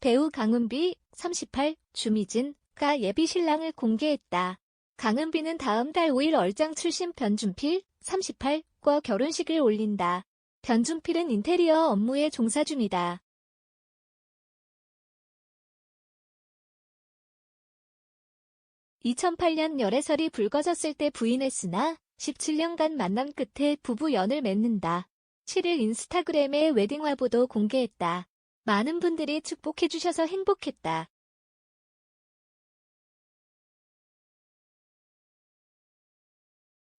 배우 강은비 38, 주미진가 예비 신랑을 공개했다. 강은비는 다음 달 5일 얼짱 출신 변준필 38과 결혼식을 올린다. 변준필은 인테리어 업무에 종사 중이다. (2008년) 열애설이 불거졌을 때 부인했으나 17년간 만남 끝에 부부 연을 맺는다. 7일 인스타그램에 웨딩 화보도 공개했다. 많은 분들이 축복해주셔서 행복했다.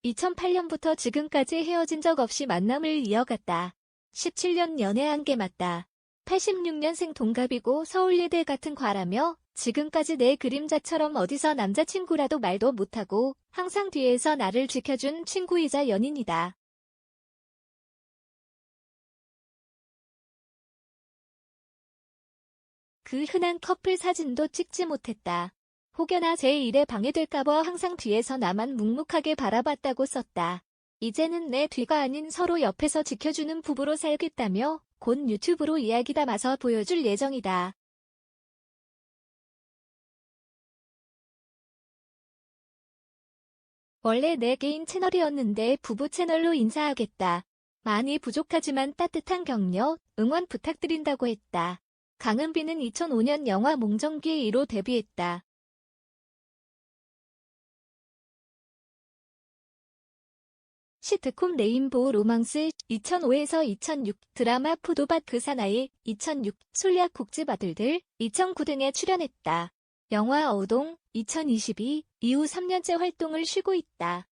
(2008년부터) 지금까지 헤어진 적 없이 만남을 이어갔다. 17년 연애한 게 맞다. 86년생 동갑이고 서울예대 같은 과라며 지금까지 내 그림자처럼 어디서 남자친구라도 말도 못하고 항상 뒤에서 나를 지켜준 친구이자 연인이다. 그 흔한 커플 사진도 찍지 못했다. 혹여나 제 일에 방해될까봐 항상 뒤에서 나만 묵묵하게 바라봤다고 썼다. 이제는 내 뒤가 아닌 서로 옆에서 지켜주는 부부로 살겠다며 곧 유튜브로 이야기 담아서 보여줄 예정이다. 원래 내 개인 채널이었는데 부부 채널로 인사하겠다. 많이 부족하지만 따뜻한 격려, 응원 부탁드린다고 했다. 강은비는 2005년 영화 몽정기의 1호 데뷔했다. 시트콤 레인보우 로망스 2005에서 2006 드라마 포도밭 그 사나이 2006 술약 국집 아들들 2009 등에 출연했다. 영화 어동 2022 이후 3년째 활동을 쉬고 있다.